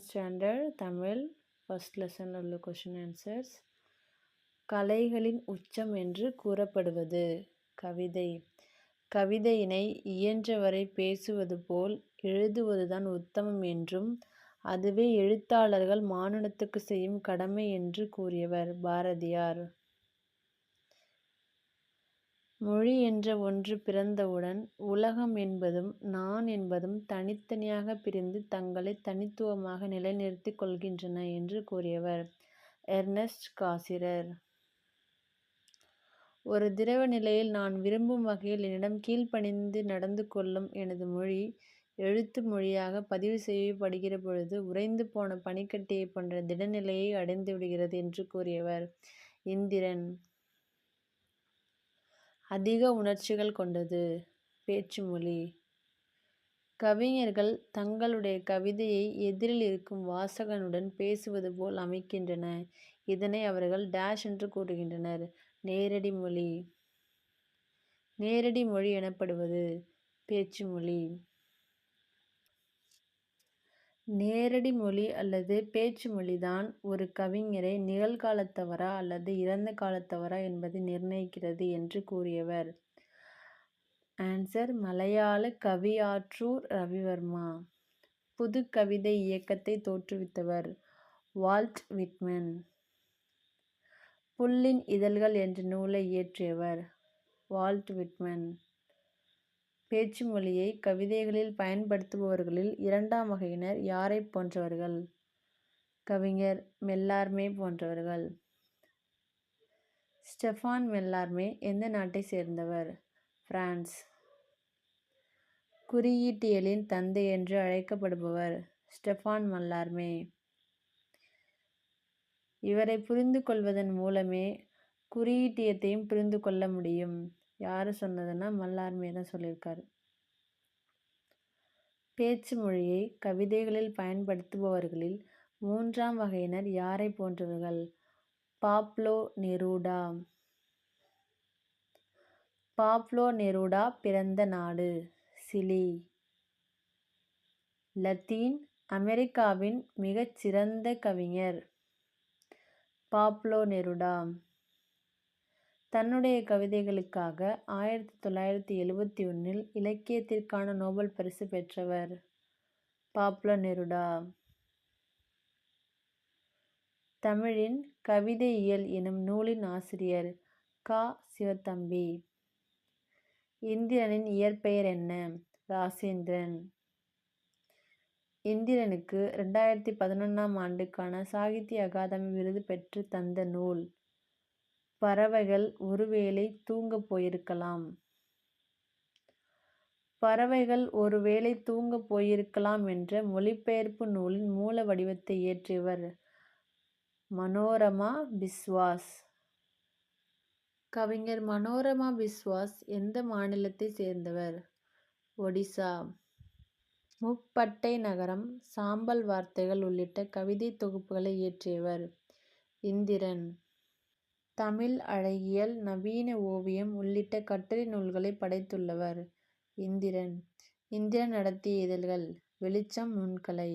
Second standard Tamil first லெசனில் உள்ள question answers கலைகளின் உச்சம் என்று கூறப்படுவது. கவிதை. கவிதையினை இயன்றவரை பேசுவது போல் எழுதுவதுதான் உத்தமம் என்றும் அதுவே எழுத்தாளர்கள் மானுடத்துக்கு செய்யும் கடமை என்று கூறியவர் பாரதியார். மொழி என்ற ஒன்று பிறந்தவுடன் உலகம் என்பதும் நான் என்பதும் தனித்தனியாக பிரிந்து தங்களை தனித்துவமாக நிலைநிறுத்திக் கொள்கின்றன என்று கூறியவர் எர்னஸ்ட் காசிரர். ஒரு திரவ நிலையில் நான் விரும்பும் வகையில் என்னிடம் கீழ்ப்பணிந்து நடந்து கொள்ளும் எனது மொழி எழுத்து மொழியாக பதிவு செய்யப்படுகிற பொழுது உறைந்து போன பனிக்கட்டியை போன்ற திடநிலையை அடைந்து விடுகிறது என்று கூறியவர் இந்திரன். அதிக உணர்ச்சிகள் கொண்டது. பேச்சு மொழி. கவிஞர்கள் தங்களுடைய கவிதையை எதிரில் இருக்கும் வாசகனுடன் பேசுவது போல் அமைக்கின்றன. இதனை அவர்கள் டேஷ் என்று கூறுகின்றனர். நேரடி மொழி. நேரடி மொழி எனப்படுவது பேச்சு மொழி. நேரடி மொழி அல்லது பேச்சு மொழிதான் ஒரு கவிஞரை நிகழ்காலத்தவரா அல்லது இறந்த காலத்தவரா என்பதை நிர்ணயிக்கிறது என்று கூறியவர். ஆன்சர் மலையாள கவியாற்றூர் ரவிவர்மா. புது கவிதை இயக்கத்தை தோற்றுவித்தவர் வால்ட் விட்மன். புல்லின் இதழ்கள் என்ற நூலை இயற்றியவர் வால்ட் விட்மன். பேச்சு மொழியை கவிதைகளில் பயன்படுத்துபவர்களில் இரண்டாம் வகையினர் யாரைப் போன்றவர்கள்? கவிஞர் மெல்லார்மே போன்றவர்கள். ஸ்டெஃபான் மெல்லார்மே எந்த நாட்டை சேர்ந்தவர்? பிரான்ஸ். குறியீட்டியலின் தந்தை என்று அழைக்கப்படுபவர் ஸ்டெஃபான் மல்லார்மே. இவரை புரிந்து கொள்வதன் மூலமே குறியீட்டியத்தையும் புரிந்து கொள்ள முடியும். யார் சொன்னதுன்னா மல்லார்மே தான் சொல்லியிருக்காரு? பேச்சு மொழியை கவிதைகளில் பயன்படுத்துபவர்களில் மூன்றாம் வகையினர் யாரை போன்றவர்கள்? பாப்லோ நெரூடா. பாப்லோ நெருடா பிறந்த நாடு சிலி. லத்தீன் அமெரிக்காவின் மிகச்சிறந்த கவிஞர் பாப்லோ நெருடா. தன்னுடைய கவிதைகளுக்காக ஆயிரத்தி தொள்ளாயிரத்தி எழுபத்தி ஒன்றில் இலக்கியத்திற்கான நோபல் பரிசு பெற்றவர் பாப்ல நெருடா. தமிழின் கவிதையியல் எனும் நூலின் ஆசிரியர் கா. சிவத்தம்பி. இந்திரனின் இயற்பெயர் என்ன? ராசேந்திரன். இந்திரனுக்கு ரெண்டாயிரத்தி பதினொன்றாம் ஆண்டுக்கான சாகித்ய அகாதமி விருது பெற்று தந்த நூல் பறவைகள் ஒருவேளை தூங்கப் போயிருக்கலாம். பறவைகள் ஒருவேளை தூங்கப் போயிருக்கலாம் என்ற மொழிபெயர்ப்பு நூலின் மூல வடிவத்தை இயற்றியவர் மனோரமா பிஸ்வாஸ். கவிஞர் மனோரமா பிஸ்வாஸ் எந்த மாநிலத்தை சேர்ந்தவர்? ஒடிசா. முப்பட்டை நகரம் சாம்பல் வார்த்தைகள் உள்ளிட்ட கவிதை தொகுப்புகளை இயற்றியவர் இந்திரன். தமிழ் அழகியல் நவீன ஓவியம் உள்ளிட்ட கட்டுரை நூல்களை படைத்துள்ளவர் இந்திரன். இந்திரன் நடத்திய இதழ்கள் வெளிச்சம் நுண்கலை